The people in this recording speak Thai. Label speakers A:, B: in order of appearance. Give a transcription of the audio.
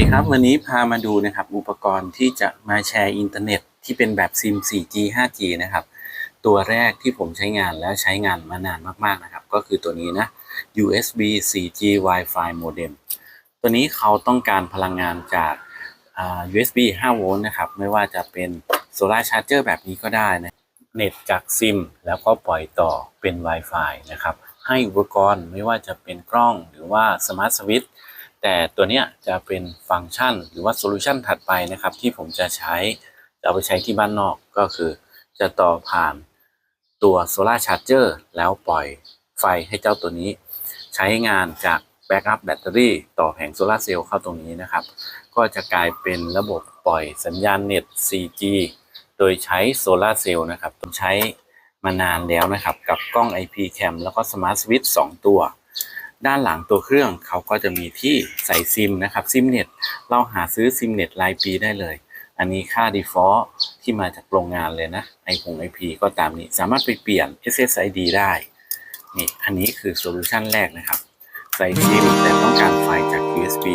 A: ดีครับ วันนี้พามาดูนะครับอุปกรณ์ที่จะมาแชร์อินเทอร์เน็ตที่เป็นแบบซิม 4G 5G นะครับ ตัวแรกที่ผมใช้งานและใช้งานมานานมากๆนะครับ ก็คือตัวนี้นะ USB 4G Wi-Fi modem ตัวนี้เขาต้องการพลังงานจากา USB 5 โวลต์นะครับ ไม่ว่าจะเป็นโซลาร์ชาร์จเจอร์แบบนี้ก็ได้นะเน็ตจากซิม แล้วก็ปล่อยต่อเป็น Wi-Fi นะครับ ให้อุปกรณ์ไม่ว่าจะเป็นกล้องหรือว่าสมาร์ทสวิตช์ แต่ตัวเนี้ยจะเป็นฟังก์ชันหรือว่าโซลูชันถัดไปนะครับ ที่ผมจะใช้จะเอาไปใช้ที่บ้านนอกก็คือ จะต่อผ่านตัวโซลาร์ชาร์จเจอร์แล้วปล่อยไฟให้เจ้าตัวนี้ ใช้งานจากแบ็กอัพแบตเตอรี่ต่อแผงโซลาร์เซลล์เข้าตรงนี้นะครับ ก็จะกลายเป็นระบบปล่อยสัญญาณเน็ต 4G โดยใช้โซลาร์เซลล์นะครับต้องใช้มานานแล้วนะครับ กับกล้อง IP Cam แล้วก็ Smart Switch 2ตัว ด้านหลังตัวเครื่องเขาก็จะมีที่ใส่ซิมนะครับซิมเน็ตเราหาซื้อซิมเน็ตรายปีได้เลย อันนี้ค่า default ที่มาจากโรงงานเลยนะไอพงไอพีก็ตามนี้สามารถไปเปลี่ยน SSID ได้นี่อันนี้คือโซลูชันแรกนะครับ ใส่ซิมแต่ต้องการไฟจาก USB